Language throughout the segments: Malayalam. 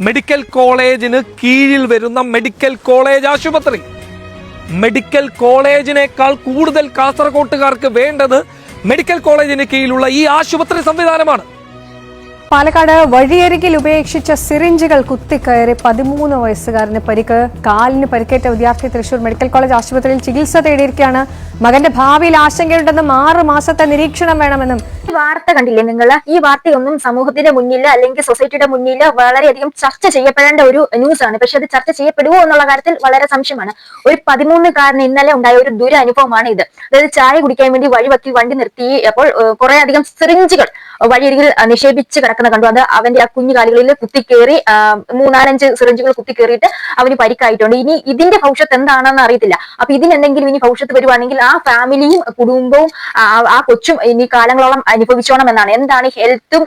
മെഡിക്കൽ കോളേജിന് കീഴിൽ വരുന്ന മെഡിക്കൽ കോളേജ് ആശുപത്രി. മെഡിക്കൽ കോളേജിനേക്കാൾ കൂടുതൽ കാസർകോട്ടുകാർക്ക് വേണ്ടത് മെഡിക്കൽ കോളേജിന് കീഴിലുള്ള ഈ ആശുപത്രി സംവിധാനമാണ്. പാലക്കാട് വഴിയരികിൽ ഉപേക്ഷിച്ച സിറിഞ്ചുകൾ കുത്തിക്കയറി പതിമൂന്ന് വയസ്സുകാരന് പരിക്ക്. കാലിന് പരിക്കേറ്റ വിദ്യാർത്ഥി തൃശൂർ മെഡിക്കൽ കോളേജ് ആശുപത്രിയിൽ ചികിത്സ തേടിയിരിക്കുകയാണ്. മകന്റെ ഭാവിയിൽ ആശങ്കയുണ്ടെന്നും ആറ് മാസത്തെ നിരീക്ഷണം വേണമെന്നും. വാർത്ത കണ്ടില്ലേ നിങ്ങൾ ഈ വാർത്തയൊന്നും സമൂഹത്തിന്റെ മുന്നിൽ അല്ലെങ്കിൽ സൊസൈറ്റിയുടെ മുന്നിൽ വളരെയധികം ചർച്ച ചെയ്യപ്പെടേണ്ട ഒരു ന്യൂസ് ആണ് പക്ഷെ അത് ചർച്ച ചെയ്യപ്പെടുമോ എന്നുള്ള കാര്യത്തിൽ വളരെ സംശയമാണ്. ഒരു പതിമൂന്നുകാരന് ഇന്നലെ ഉണ്ടായ ഒരു ദുരനുഭവമാണ് ഇത് അതായത് ചായ കുടിക്കാൻ വേണ്ടി വഴിവക്കി വണ്ടി നിർത്തി. അപ്പോൾ കുറെ അധികം സിറിഞ്ചുകൾ വഴിയരികിൽ നിക്ഷേപിച്ച് കിടക്കുന്ന കണ്ടു. അത് അവന്റെ ആ കുഞ്ഞു കാലുകളിൽ കുത്തിക്കേറി മൂന്നാലഞ്ച് സിറിഞ്ചുകൾ കുത്തിക്കേറിയിട്ട് അവന് പരിക്കായിട്ടുണ്ട്. ഇനി ഇതിന്റെ ഭവിഷ്യത്ത് എന്താണെന്ന് അറിയത്തില്ല. അപ്പൊ ഇതിന് എന്തെങ്കിലും ഇനി ഭവിഷ്യത്ത് വരുവാണെങ്കിൽ ആ ഫാമിലിയും കുടുംബവും ആ കൊച്ചും ഇനി കാലങ്ങളോളം അനുഭവിച്ചോണം എന്നാണ് എന്താണ് ഹെൽത്തും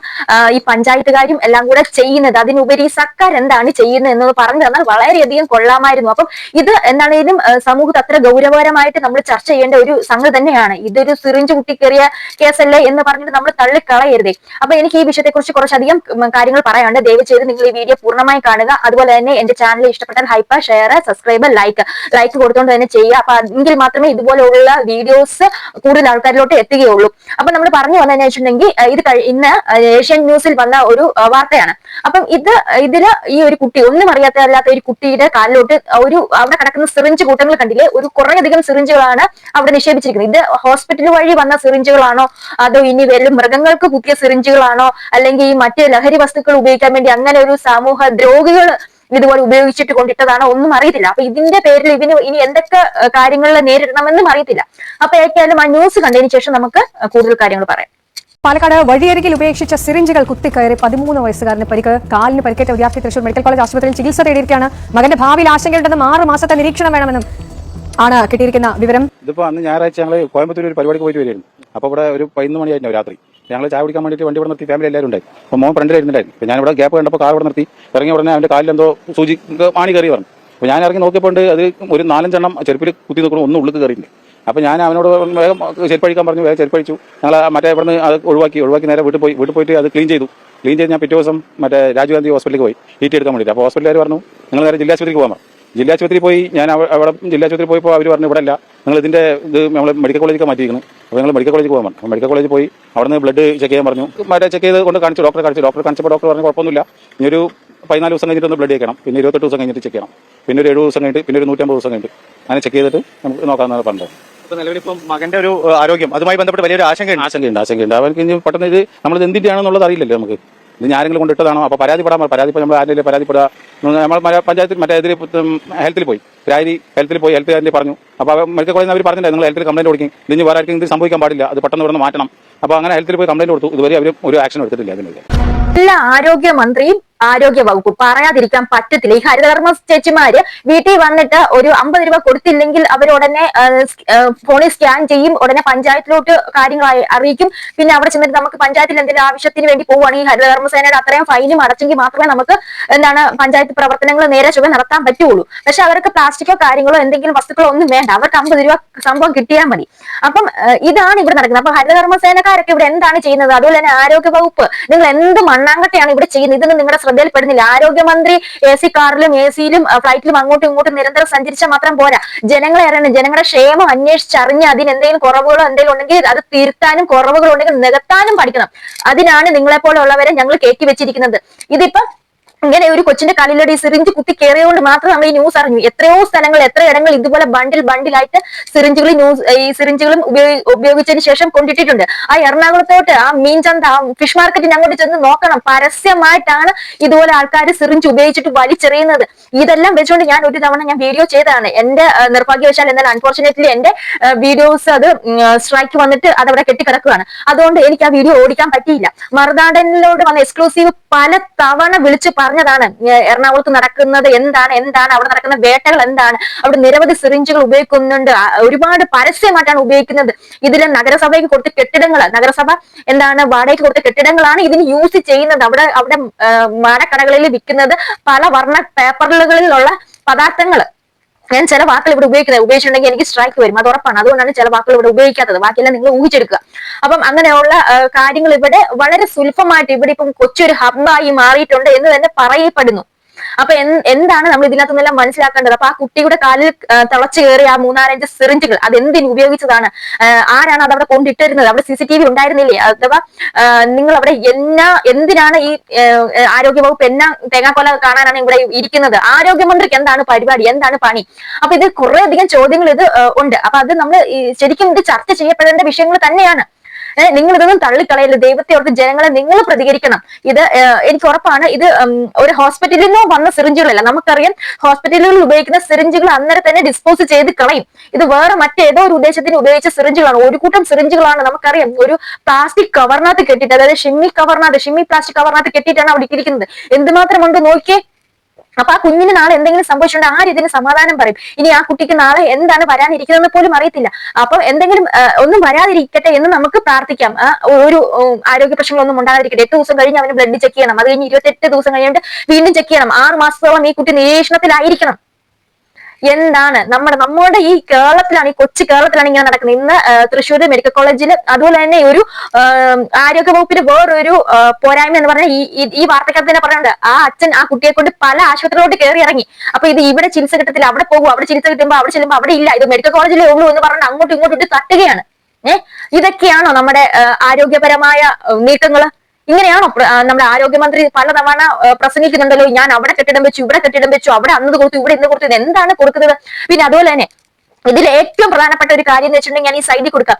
ഈ പഞ്ചായത്തുകാരും എല്ലാം കൂടെ ചെയ്യുന്നത്? അതിനുപരി സർക്കാർ എന്താണ് ചെയ്യുന്നത് എന്നത് പറഞ്ഞു തന്നാൽ വളരെയധികം കൊള്ളാമായിരുന്നു. അപ്പം ഇത് എന്താണേലും സമൂഹത്തെ അത്ര ഗൗരവകരമായിട്ട് നമ്മൾ ചർച്ച ചെയ്യേണ്ട ഒരു സംഗതി തന്നെയാണ്. ഇതൊരു സിറിഞ്ച് കുട്ടിക്കേറിയ കേസല്ലേ എന്ന് പറഞ്ഞിട്ട് നമ്മൾ തള്ളിക്കളയരുതേ. അപ്പൊ എനിക്ക് ഈ വിഷയത്തെക്കുറിച്ച് കുറച്ചധികം കാര്യങ്ങൾ പറയാനുണ്ട്. ദയവ് ചെയ്ത് നിങ്ങൾ ഈ വീഡിയോ പൂർണമായി കാണുക. അതുപോലെ തന്നെ എന്റെ ചാനൽ ഇഷ്ടപ്പെട്ടാൽ hype share subscribe like like കൊടുത്തുകൊണ്ട് തന്നെ ചെയ്യുക. അപ്പൊ എങ്കിൽ മാത്രമേ ഇതുപോലെയുള്ള വീഡിയോസ് കൂടുതൽ ആൾക്കാരിലോട്ട് എത്തുകയുള്ളൂ. അപ്പൊ നമ്മൾ പറഞ്ഞു വന്നതെന്ന് വെച്ചിട്ടുണ്ടെങ്കിൽ ഇത് ഇന്ന് ഏഷ്യൻ ന്യൂസിൽ വന്ന ഒരു വാർത്തയാണ്. അപ്പം ഇത് ഇതിൽ ഈ ഒരു കുട്ടി ഒന്നും അറിയാത്തല്ലാത്ത ഒരു കുട്ടിയുടെ കാലിലോട്ട് ഒരു അവിടെ കിടക്കുന്ന സിറിഞ്ച് കൂട്ടങ്ങൾ കണ്ടില്ലേ? ഒരു കുറേയധികം സിറിഞ്ചുകളാണ് അവിടെ നിക്ഷേപിച്ചിരിക്കുന്നത്. ഇത് ഹോസ്പിറ്റൽ വഴി വന്ന സിറിഞ്ചുകളാണോ അതോ ഇനി വല്ല മൃഗങ്ങൾക്ക് കുത്തിയ സിറിഞ്ചുകളാണോ അല്ലെങ്കിൽ ഈ മറ്റ് ലഹരി വസ്തുക്കൾ ഉപയോഗിക്കാൻ വേണ്ടി അങ്ങനെ ഒരു സമൂഹ ദ്രോഗികൾ ഇതുപോലെ ഉപയോഗിച്ചിട്ട് കൊണ്ടിട്ടതാണോ ഒന്നും അറിയത്തില്ല. അപ്പൊ ഇതിന്റെ പേരിൽ ഇതിന് ഇനി എന്തൊക്കെ കാര്യങ്ങളിൽ കാര്യങ്ങൾ നേരിടണമെന്നും അറിയത്തില്ല. അപ്പൊ ഏറ്റവും ആ ന്യൂസ് കണ്ടതിന് ശേഷം നമുക്ക് കൂടുതൽ കാര്യങ്ങൾ പറയാം. പാലക്കാട് വഴിയരികിൽ ഉപേക്ഷിച്ച സിറിഞ്ചുകൾ കുത്തിക്കയറി പതിമൂന്ന് വയസ്സുകാരന് പരിക്ക് കാലിന് പരിക്കേറ്റ വിദ്യാർത്ഥി തൃശൂർ മെഡിക്കൽ കോളേജ് ആശുപത്രിയിൽ ചികിത്സ തേടിയിരിക്കുകയാണ്. മകന്റെ ഭാവിയിൽ ആശങ്കയുണ്ടെന്നും ആറ് മാസത്തെ നിരീക്ഷണം വേണമെന്നും ആണ് കിട്ടിയിരിക്കുന്ന വിവരം. ഇതിപ്പോ അന്ന് ഞായറാഴ്ച ഞങ്ങൾ കോയമ്പത്തൂർ ഒരു പരിപാടിക്ക് പോയിട്ട് വരികയായിരുന്നു. അപ്പൊ ഇവിടെ ഒരു പതിനൊന്ന് മണിയായിരുന്നു രാത്രി. ഞങ്ങൾ ചായ കുടിക്കാൻ വേണ്ടിയിട്ട് വണ്ടി ഇവിടെ നിർത്തി. ഫാമിലി എല്ലാവരും ഉണ്ടായി. അപ്പോൾ മോൻ ഫ്രണ്ടിലായിരുന്നുണ്ടായിരുന്നു അപ്പോൾ ഞാനിവിടെ ഗ്യാപ്പ് കണ്ടപ്പോൾ കാർ ഇവിടെ നിർത്തി. ഇറങ്ങിയ ഉടനെ അവന്റെ കാലിൽ എന്തോ സൂചി മാണി കയറി പറഞ്ഞു. അപ്പോൾ ഞാൻ ഇറങ്ങി നോക്കിയപ്പോൾ അത് ഒരു നാലഞ്ചെണ്ണം ചെരുപ്പിൽ കുത്തി നോക്കണം ഒന്നും ഉള്ളിൽ കയറിയില്ല. അപ്പോൾ ഞാൻ അവനോട് വേഗം ചെരുപ്പഴിക്കാൻ പറഞ്ഞു. വേഗം ചെരുപ്പഴിച്ചു. ഞങ്ങൾ മറ്റേ ഇവിടുന്ന് അത് ഒഴിവാക്കി. ഒഴിവാക്കി നേരെ വീട്ടിൽ പോയി. വീട്ടിൽ പോയിട്ട് അത് ക്ലീൻ ചെയ്തു. ക്ലീൻ ചെയ്ത് ഞാൻ പിറ്റേ ദിവസം മറ്റേ രാജീവ് ഗാന്ധി ഹോസ്പിറ്റലിൽ പോയി. ഹീറ്റ് എടുക്കാൻ വേണ്ടിയിട്ട്. അപ്പോൾ ഹോസ്പിറ്റലുകാർ പറഞ്ഞു നിങ്ങൾ നേരെ ജില്ലാ ആശുപത്രിക്ക് പോകാൻ ജില്ലാ ആശുപത്രിയിൽ പോയി. ഞാൻ അവിടെ ജില്ലാ ആശുപത്രിയിൽ പോയപ്പോൾ അവർ പറഞ്ഞു ഇവിടെ അല്ല നിങ്ങൾ ഇതിന്റെ ഇത് നമ്മൾ മെഡിക്കൽ കോളേജിലേക്ക് മാറ്റിയിരിക്കുന്നു. അപ്പോൾ നിങ്ങൾ മെഡിക്കൽ കോളേജിൽ പോകാൻ പറഞ്ഞു. മെഡിക്കൽ കോളേജിൽ പോയി അവിടെ നിന്ന് ബ്ലഡ് ചെക്ക് ചെയ്യാൻ പറഞ്ഞു. മറ്റേ ചെക്ക് ചെയ്ത് കൊണ്ട് കാണിച്ചു ഡോക്ടറെ കാണിച്ചു. ഡോക്ടറെ കാണിച്ചപ്പോൾ ഡോക്ടർ പറഞ്ഞു കുഴപ്പമൊന്നുമില്ല. ഇനി ഒരു പതിനാല് ദിവസം കഴിഞ്ഞിട്ട് ഒന്ന് ബ്ലഡ് ചെയ്യണം. പിന്നെ ഇരുപത്തെട്ട് ദിവസം കഴിഞ്ഞിട്ട് ചെക്ക് ചെയ്യണം. പിന്നെ ഒരു എഴുപത് ദിവസം കഴിഞ്ഞിട്ട് പിന്നെ ഒരു നൂറ്റമ്പത് ദിവസം കഴിഞ്ഞിട്ട്. അങ്ങനെ ചെക്ക് ചെയ്തിട്ട് നമുക്ക് നോക്കാമെന്നാണ് പറഞ്ഞത്. ഇപ്പൊ നിലവിലിപ്പം മകന്റെ ഒരു ആരോഗ്യം അതുമായി ബന്ധപ്പെട്ട് വലിയൊരു ആശങ്കയുണ്ട്. ആശങ്കയുണ്ട് ആശങ്കയുണ്ട്. അവർക്ക് ഇനി പെട്ടെന്ന് ഇത് നമ്മൾ എന്തിന്റെയാണെന്നുള്ളത് അറിയില്ലല്ലോ നമുക്ക്. ഇത് ഞാൻ ആരെങ്കിലും കൊണ്ടിട്ടതാണോ അപ്പോൾ പരാതിപ്പെടാൻ പരാതിപ്പോൾ പരാതി നമ്മൾ ആരെങ്കിലും പരാതിപ്പെടുക നമ്മൾ പഞ്ചായത്തിൽ മറ്റേ ഇതിൽ ഹെൽത്തിൽ പോയി. പരാതി ഹെൽത്തിൽ പോയി ഹെൽത്ത് കാരന്റെ പറഞ്ഞു. അപ്പോൾ മെഡിക്കൽ കോളേജിൽ അവർ പറഞ്ഞില്ല നിങ്ങൾ ഹെൽത്തിൽ കംപ്ലൈന്റ് കൊടുക്കും. ഇതിന് വേറെ ആർക്കും ഇത് സംഭവിക്കാൻ പാടില്ല. അത് പെട്ടെന്ന് ഇവിടെ മാറ്റണം. അപ്പോൾ അങ്ങനെ ഹെൽത്തിൽ പോയി കംപ്ലൈന്റ് കൊടുത്തു. ഇതുവരെ അവർ ഒരു ആക്ഷൻ എടുത്തിട്ടില്ല അതിനെതിരെ ആരോഗ്യമന്ത്രിയും ആരോഗ്യ വകുപ്പ് പറയാതിരിക്കാൻ പറ്റത്തില്ല. ഈ ഹരിതകർമ്മ ചേച്ചിമാര് വീട്ടിൽ വന്നിട്ട് ഒരു അമ്പത് രൂപ കൊടുത്തില്ലെങ്കിൽ അവർ ഉടനെ ഫോണിൽ സ്കാൻ ചെയ്യും ഉടനെ പഞ്ചായത്തിലോട്ട് കാര്യങ്ങൾ അറിയിക്കും. പിന്നെ അവിടെ ചെന്നിട്ട് നമുക്ക് പഞ്ചായത്തിൽ എന്തെങ്കിലും ആവശ്യത്തിന് വേണ്ടി പോവുകയാണെങ്കിൽ ഹരിതകർമ്മ സേനയുടെ അത്രയും ഫൈനും അടച്ചെങ്കിൽ മാത്രമേ നമുക്ക് എന്താണ് പഞ്ചായത്ത് പ്രവർത്തനങ്ങൾ നേരെ ചുവ നടത്താൻ പറ്റുള്ളൂ. പക്ഷെ അവർക്ക് പ്ലാസ്റ്റിക്കോ കാര്യങ്ങളോ എന്തെങ്കിലും വസ്തുക്കളോ ഒന്നും വേണ്ട. അവർക്ക് അമ്പത് രൂപ സംഭവം കിട്ടിയാൽ മതി. അപ്പം ഇതാണ് ഇവിടെ നടക്കുന്നത്. അപ്പൊ ഹരിതകർമ്മ സേനക്കാരൊക്കെ ഇവിടെ എന്താണ് ചെയ്യുന്നത്? അതുപോലെ തന്നെ ആരോഗ്യ വകുപ്പ് നിങ്ങൾ എന്ത് മണ്ണാങ്കട്ടയാണ് ഇവിടെ ചെയ്യുന്നത്? ഇതൊന്നും നിങ്ങളുടെ ശ്രദ്ധയിൽപ്പെടുന്നില്ല. ആരോഗ്യമന്ത്രി എ സി കാറിലും എ സിയിലും ഫ്ലൈറ്റിലും അങ്ങോട്ടും ഇങ്ങോട്ടും നിരന്തരം സഞ്ചരിച്ചാൽ മാത്രം പോരാ. ജനങ്ങളെ അറിയണം. ജനങ്ങളുടെ ക്ഷേമം അന്വേഷിച്ചറിഞ്ഞ് അതിന് എന്തെങ്കിലും കുറവുകളോ എന്തെങ്കിലും ഉണ്ടെങ്കിൽ അത് തിരുത്താനും കുറവുകളുണ്ടെങ്കിൽ നികത്താനും പഠിക്കണം. അതിനാണ് നിങ്ങളെപ്പോലുള്ളവരെ ഞങ്ങൾ കയറ്റി വെച്ചിരിക്കുന്നത്. ഇതിപ്പം ഇങ്ങനെ ഒരു കൊച്ചിന്റെ കാലിലൂടെ സിറിഞ്ച് കുത്തി കയറിയതുകൊണ്ട് മാത്രം നമ്മൾ ഈ ന്യൂസ് അറിഞ്ഞു. എത്രയോ സ്ഥലങ്ങൾ എത്ര ഇടങ്ങൾ ഇതുപോലെ ബണ്ടിൽ ബണ്ടിലായിട്ട് സിറിഞ്ചുകൾ ന്യൂസ് ഈ സിറിഞ്ചുകളും ഉപയോഗിച്ചതിന് ശേഷം കൊണ്ടിട്ടിട്ടുണ്ട്. ആ എറണാകുളത്തോട്ട് ആ മീൻചന്ത ആ ഫിഷ് മാർക്കറ്റിന് അങ്ങോട്ട് ചെന്ന് നോക്കണം. പരസ്യമായിട്ടാണ് ഇതുപോലെ ആൾക്കാർ സിറിഞ്ച് ഉപയോഗിച്ചിട്ട് വലിച്ചെറിയുന്നത്. ഇതെല്ലാം വെച്ചുകൊണ്ട് ഞാൻ ഒരു തവണ ഞാൻ വീഡിയോ ചെയ്തതാണ്. എന്റെ നിർഭാഗ്യവശാൽ എന്നാൽ അൺഫോർച്ചുനേറ്റ്ലി എന്റെ വീഡിയോസ് അത് സ്ട്രൈക്ക് വന്നിട്ട് അതവിടെ കെട്ടിക്കിടക്കുകയാണ്. അതുകൊണ്ട് എനിക്ക് ആ വീഡിയോ ഓടിക്കാൻ പറ്റിയില്ല. മറുനാടനിലോട് വന്ന എക്സ്ക്ലൂസീവ് പല തവണ വിളിച്ചു പറഞ്ഞതാണ് എറണാകുളത്ത് നടക്കുന്നത് എന്താണ് എന്താണ് അവിടെ നടക്കുന്ന വേട്ടകൾ എന്താണ് അവിടെ നിരവധി സിറിഞ്ചുകൾ ഉപയോഗിക്കുന്നുണ്ട് ഒരുപാട് പരസ്യമായിട്ടാണ് ഉപയോഗിക്കുന്നത്. ഇതിലെ നഗരസഭയ്ക്ക് കൊടുത്ത കെട്ടിടങ്ങൾ നഗരസഭ എന്താണ് വാടകയ്ക്ക് കൊടുത്ത കെട്ടിടങ്ങളാണ് ഇതിന് യൂസ് ചെയ്യുന്നത്. അവിടെ അവിടെ മരക്കടകളിൽ വിൽക്കുന്നത് പല വർണ പേപ്പറുകളിലുള്ള പദാർത്ഥങ്ങൾ ഞാൻ ചില വാക്കുകൾ ഇവിടെ ഉപയോഗിക്കുന്നത് ഉപയോഗിച്ചിട്ടുണ്ടെങ്കിൽ എനിക്ക് സ്ട്രൈക്ക് വരും. അത് ഉറപ്പാണ്. അതുകൊണ്ടാണ് ചില വാക്കുകൾ ഇവിടെ ഉപയോഗിക്കാത്തത്. ബാക്കിയെല്ലാം നിങ്ങൾ ഊഹിച്ചെടുക്കുക. അപ്പം അങ്ങനെയുള്ള കാര്യങ്ങൾ ഇവിടെ വളരെ സുലഭമായിട്ട് ഇവിടെ ഇപ്പം കൊച്ചൊരു ഹബ്ബായി മാറിയിട്ടുണ്ട് എന്ന് തന്നെ പറയപ്പെടുന്നു. അപ്പൊ എന്താണ് നമ്മൾ ഇതിനകത്തുനിന്നെല്ലാം മനസ്സിലാക്കേണ്ടത്? അപ്പൊ ആ കുട്ടിയുടെ കാലിൽ തിളച്ചു കയറി ആ മൂന്നാലഞ്ച് സിറിഞ്ചുകൾ അത് എന്തിനു ഉപയോഗിച്ചതാണ് ആരാണ് അത് അവിടെ കൊണ്ടിട്ടിരുന്നത്? അവിടെ സി സി ഉണ്ടായിരുന്നില്ലേ? അഥവാ നിങ്ങൾ അവിടെ എന്നാ എന്തിനാണ് ഈ ആരോഗ്യ വകുപ്പ് എന്നാ തേങ്ങാക്കൊല കാണാനാണ് ഇവിടെ ഇരിക്കുന്നത്? ആരോഗ്യമന്ത്രിക്ക് എന്താണ് പരിപാടി? എന്താണ് പണി? അപ്പൊ ഇത് കുറെ അധികം ചോദ്യങ്ങൾ ഇത് ഉണ്ട്. അപ്പൊ അത് നമ്മൾ ശരിക്കും ഇത് ചർച്ച ചെയ്യപ്പെടേണ്ട വിഷയങ്ങൾ തന്നെയാണ്. നിങ്ങൾ ഇതൊന്നും തള്ളിക്കളയല്ല ദൈവത്തെ ഓർത്ത് ജനങ്ങളെ നിങ്ങൾ പ്രതികരിക്കണം. ഇത് എനിക്ക് ഉറപ്പാണ്. ഇത് ഒരു ഹോസ്പിറ്റലിൽ നിന്നോ വന്ന സിറിഞ്ചുകളല്ല. നമുക്കറിയാം ഹോസ്പിറ്റലുകളിൽ ഉപയോഗിക്കുന്ന സിറിഞ്ചുകൾ അന്നേരം തന്നെ ഡിസ്പോസ് ചെയ്ത് കളയും. ഇത് വേറെ മറ്റേതോ ഒരു ഉദ്ദേശത്തിന് ഉപയോഗിച്ച സിറിഞ്ചുകളാണ്. ഒരു കൂട്ടം സിറിഞ്ചുകളാണ് നമുക്കറിയാം. ഒരു പ്ലാസ്റ്റിക് കവറിനകത്ത് കെട്ടിയിട്ട് അതായത് ഷിമ്മി കവറിനകത്ത് ഷിമ്മി പ്ലാസ്റ്റിക് കവറിനകത്ത് കെട്ടിയിട്ടാണ് അവിടെ ഇരിക്കുന്നത്. എന്തുമാത്രമുണ്ട് നോക്കിയേ? അപ്പൊ ആ കുഞ്ഞിന് നാളെ എന്തെങ്കിലും സംഭവിച്ചിട്ടുണ്ടെങ്കിൽ ആര് ഇതിന് സമാധാനം പറയും. ഇനി ആ കുട്ടിക്ക് നാളെ എന്താണ് വരാനിരിക്കുന്നതെന്ന് പോലും അറിയത്തില്ല. അപ്പൊ എന്തെങ്കിലും ഒന്നും വരാതിരിക്കട്ടെ എന്ന് നമുക്ക് പ്രാർത്ഥിക്കാം. ഒരു ആരോഗ്യ പ്രശ്നങ്ങളൊന്നും ഉണ്ടാകാതിരിക്കട്ടെ. എട്ട് ദിവസം കഴിഞ്ഞ് അവന് ബ്ലഡ് ചെക്ക് ചെയ്യണം. അത് കഴിഞ്ഞ് ഇരുപത്തെട്ട് ദിവസം കഴിഞ്ഞിട്ട് വീണ്ടും ചെക്ക് ചെയ്യണം. ആറ് മാസത്തോളം ഈ കുട്ടി നിരീക്ഷണത്തിലായിരിക്കണം. എന്താണ്? നമ്മുടെ നമ്മുടെ ഈ കേരളത്തിലാണ് ഈ കൊച്ചു കേരളത്തിലാണ് ഇങ്ങനെ നടക്കുന്നത്. ഇന്ന് തൃശ്ശൂർ മെഡിക്കൽ കോളേജിൽ അതുപോലെ തന്നെ ഒരു ആരോഗ്യ വകുപ്പിന്റെ വേറൊരു പോരായ്മ എന്ന് പറഞ്ഞാൽ ഈ ഈ- വാർത്തക്കകത്ത് തന്നെ പറയുന്നുണ്ട്. ആ അച്ഛൻ ആ കുട്ടിയെ കൊണ്ട് പല ആശുപത്രിയിലോട്ട് കയറി ഇറങ്ങി. അപ്പൊ ഇത് ഇവിടെ ചികിത്സ കിട്ടത്തില്ല അവിടെ പോകും അവിടെ ചികിത്സ കിട്ടുമ്പോൾ അവിടെ ചെല്ലുമ്പോൾ അവിടെ ഇല്ല. ഇത് മെഡിക്കൽ കോളേജിലേ ഉള്ളൂ എന്ന് പറഞ്ഞ് അങ്ങോട്ടും ഇങ്ങോട്ടും തട്ടുകയാണ്. ഏഹ് ഇതൊക്കെയാണോ നമ്മുടെ ആരോഗ്യപരമായ നീക്കങ്ങൾ? ഇങ്ങനെയാണോ നമ്മുടെ ആരോഗ്യമന്ത്രി പലതവണ തവണ പ്രസംഗിക്കുന്നുണ്ടല്ലോ ഞാൻ അവിടെ കെട്ടിടം വെച്ചു ഇവിടെ കെട്ടിടം വെച്ചു അവിടെ അന്ന് കൊടുത്തു ഇവിടെ ഇന്ന് കൊടുത്തു എന്താണ് കൊടുക്കുന്നത്? പിന്നെ അതുപോലെ തന്നെ ഇതിൽ ഏറ്റവും പ്രധാനപ്പെട്ട ഒരു കാര്യം എന്ന് വെച്ചിട്ടുണ്ടെങ്കിൽ ഞാൻ ഈ സൈഡിൽ കൊടുക്കാം.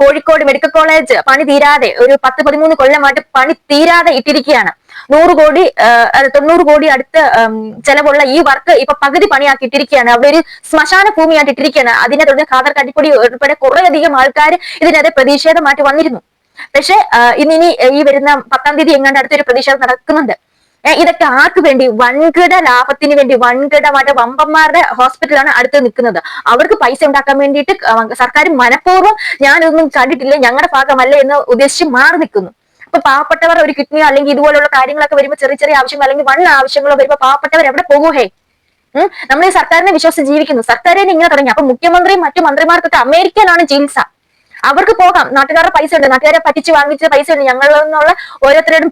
കോഴിക്കോട് മെഡിക്കൽ കോളേജ് പണി തീരാതെ ഒരു പത്ത് പതിമൂന്ന് കൊല്ലമായിട്ട് പണി തീരാതെ ഇട്ടിരിക്കുകയാണ്. നൂറ് കോടി തൊണ്ണൂറ് കോടി അടുത്ത് ചെലവുള്ള ഈ വർക്ക് ഇപ്പൊ പകുതി പണിയാക്കി ഇട്ടിരിക്കുകയാണ്. അവിടെ ഒരു ശ്മശാന ഭൂമിയായിട്ട് ഇട്ടിരിക്കുകയാണ്. അതിനെ തുടർന്ന് ഖാദർ കട്ടിപ്പൊടി ഉൾപ്പെടെ കുറേയധികം ആൾക്കാർ ഇതിനെതിരെ പ്രതിഷേധമായിട്ട് വന്നിരുന്നു. പക്ഷെ ഇന്നിനി ഈ വരുന്ന പത്താം തീയതി എങ്ങാണ്ട് അടുത്തൊരു പ്രതിഷേധം നടക്കുന്നുണ്ട്. ഇതൊക്കെ ആർക്ക് വേണ്ടി? വൻകിട ലാഭത്തിന് വേണ്ടി വൻകിടമായിട്ട് വമ്പന്മാരുടെ ഹോസ്പിറ്റലാണ് അടുത്ത് നിൽക്കുന്നത്. അവർക്ക് പൈസ ഉണ്ടാക്കാൻ വേണ്ടിയിട്ട് സർക്കാർ മനഃപൂർവം ഞാനൊന്നും കണ്ടിട്ടില്ല ഞങ്ങളുടെ ഭാഗമല്ല എന്ന് ഉദ്ദേശിച്ച് മാറി നിൽക്കുന്നു. അപ്പൊ പാവപ്പെട്ടവർ ഒരു കിഡ്നിയോ അല്ലെങ്കിൽ ഇതുപോലുള്ള കാര്യങ്ങളൊക്കെ വരുമ്പോൾ ചെറിയ ചെറിയ ആവശ്യങ്ങൾ അല്ലെങ്കിൽ വൺ ആവശ്യങ്ങളോ വരുമ്പോൾ പാവപ്പെട്ടവർ എവിടെ പോകും ഹേ? നമ്മൾ ഈ സർക്കാരിനെ വിശ്വസിച്ച് ജീവിക്കുന്നു. സർക്കാരിനെ ഇങ്ങനെ തുടങ്ങി. അപ്പൊ മുഖ്യമന്ത്രിയും മറ്റു മന്ത്രിമാർക്കൊക്കെ അമേരിക്കയിലാണ് ചികിത്സ. അവർക്ക് പോകാം. നാട്ടുകാരുടെ പൈസ ഉണ്ട്. നാട്ടുകാരെ പറ്റിച്ച് വാങ്ങിച്ച പൈസ ഉണ്ട്. ഞങ്ങളിൽ നിന്നുള്ള ഓരോരുത്തരുടെയും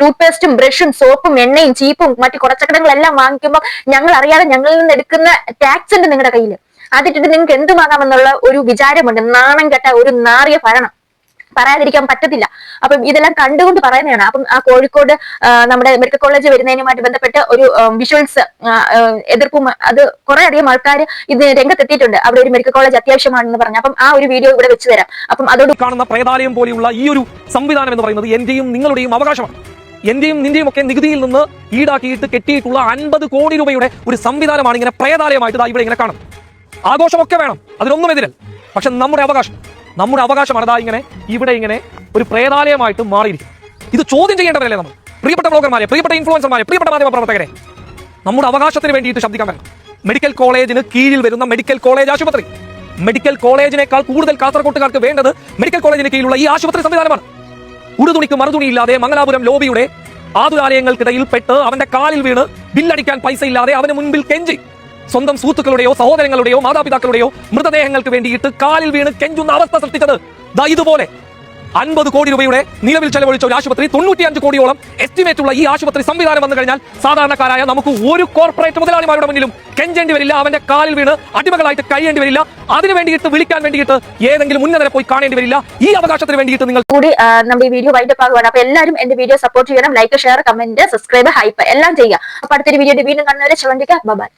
ടൂത്ത് പേസ്റ്റും ബ്രഷും സോപ്പും എണ്ണയും ചീപ്പും മറ്റു കുറച്ചക്കടങ്ങളെല്ലാം വാങ്ങിക്കുമ്പോൾ ഞങ്ങൾ അറിയാതെ ഞങ്ങളിൽ നിന്ന് എടുക്കുന്ന ടാക്സ് ഉണ്ട് നിങ്ങളുടെ കയ്യിൽ അതിട്ടിട്ട് നിങ്ങൾക്ക് എന്തുമാകാമെന്നുള്ള ഒരു വിചാരമുണ്ട്. നാണം കെട്ട ഒരു നാറിയ ഭരണം. പറയാതിരിക്കാൻ പറ്റത്തില്ല. അപ്പം ഇതെല്ലാം കണ്ടുകൊണ്ട് പറയുന്നതാണ്. അപ്പം ആ കോഴിക്കോട് നമ്മുടെ മെഡിക്കൽ കോളേജ് വരുന്നതിനുമായിട്ട് ബന്ധപ്പെട്ട് ഒരു വിഷ്വൽസ് എതിർപ്പും അത് കുറെ അധികം ആൾക്കാർ ഇത് രംഗത്തെത്തിയിട്ടുണ്ട്. അവിടെ ഒരു മെഡിക്കൽ കോളേജ് അത്യാവശ്യമാണെന്ന് പറഞ്ഞു. അപ്പം ആ ഒരു വീഡിയോ ഇവിടെ വെച്ച് തരാം. അപ്പം അതോട് കാണുന്ന പ്രേതാലയം പോലെയുള്ള ഈ ഒരു സംവിധാനം എന്ന് പറയുന്നത് എന്റെയും നിങ്ങളുടെയും അവകാശമാണ്. എന്റെയും നിന്റെയും ഒക്കെ നികുതിയിൽ നിന്ന് ഈടാക്കിയിട്ട് കെട്ടിയിട്ടുള്ള അൻപത് കോടി രൂപയുടെ ഒരു സംവിധാനമാണ് ഇങ്ങനെ പ്രേതാലയമായിട്ട് ഇവിടെ ഇങ്ങനെ കാണും ആഘോഷമൊക്കെ വേണം അതിനൊന്നും എതിരൽ പക്ഷെ നമ്മുടെ അവകാശം. നമ്മുടെ അവകാശമാണ് അതാ ഇങ്ങനെ ഇവിടെ ഇങ്ങനെ ഒരു പ്രേതാലയമായിട്ട് മാറിയിരിക്കും. ഇത് ചോദ്യം ചെയ്യേണ്ടതല്ലേ നമ്മൾ? പ്രിയപ്പെട്ട ബ്ലോഗർമാരെ പ്രിയപ്പെട്ട ഇൻഫ്ലുവൻസർമാരെ പ്രിയപ്പെട്ട മാധ്യമ പ്രവർത്തകരെ നമ്മുടെ അവകാശത്തിന് വേണ്ടിയിട്ട് ശബ്ദിക്കാൻ വേണം മെഡിക്കൽ കോളേജിന് കീഴിൽ വരുന്ന മെഡിക്കൽ കോളേജ് ആശുപത്രി. മെഡിക്കൽ കോളേജിനേക്കാൾ കൂടുതൽ കാസർകോട്ടുകാർക്ക് വേണ്ടത് മെഡിക്കൽ കോളേജിന് കീഴിലുള്ള ഈ ആശുപത്രി സംവിധാനമാണ്. ഉടുതുണിക്ക് മറുതുണിയില്ലാതെ മംഗലാപുരം ലോബിയുടെ ആതുരാലയങ്ങൾക്കിടയിൽ പെട്ട് അവന്റെ കാലിൽ വീണ് ബില്ലടിക്കാൻ പൈസ ഇല്ലാതെ അവന് മുൻപിൽ കെഞ്ചി. സ്വന്തം സുഹൃത്തുക്കളുടെയോ സഹോദരങ്ങളുടെയോ മാതാപിതാക്കളുടെയോ മൃതദേഹങ്ങൾക്ക് വേണ്ടിയിട്ട് കാലിൽ വീണ് കെഞ്ചുന്ന അവസ്ഥ സൃഷ്ടിച്ചത്. ദാ ഇതുപോലെ അൻപത് കോടി രൂപയുടെ നിലവിൽ ചെലവഴിച്ച ഒരു ആശുപത്രി തൊണ്ണൂറ്റിയഞ്ച് കോടിയോളം എസ്റ്റിമേറ്റ് ഉള്ള ഈ ആശുപത്രി സംവിധാനം വന്നു കഴിഞ്ഞാൽ സാധാരണക്കാരായ നമുക്ക് ഒരു കോർപ്പറേറ്റ് മുതലാളിമാരുടെ മുന്നിലും കെഞ്ചേണ്ടി വരില്ല അവന്റെ കാലിൽ വീണ് അടിമകളായിട്ട് കഴിയേണ്ടി വരില്ല. അതിനു വേണ്ടിയിട്ട് വിളിക്കാൻ വേണ്ടിയിട്ട് ഏതെങ്കിലും ഉന്നതരെ പോയി കാണേണ്ടി വരില്ല. ഈ അവകാശത്തിന് വേണ്ടിയിട്ട് നിങ്ങൾ കൂടി നമ്മുടെ ഈ വീഡിയോ വൈൻഡപ്പ് ആകുവാണ് അപ്പൊ എല്ലാവരും എന്റെ വീഡിയോ സപ്പോർട്ട് ചെയ്യണം. Like share comment subscribe hype എല്ലാം ചെയ്യുക. അപ്പൊ അടുത്തൊരു വീഡിയോ വീണ്ടും കാണുന്നവരെ ചവണ്ടിക്ക ബൈ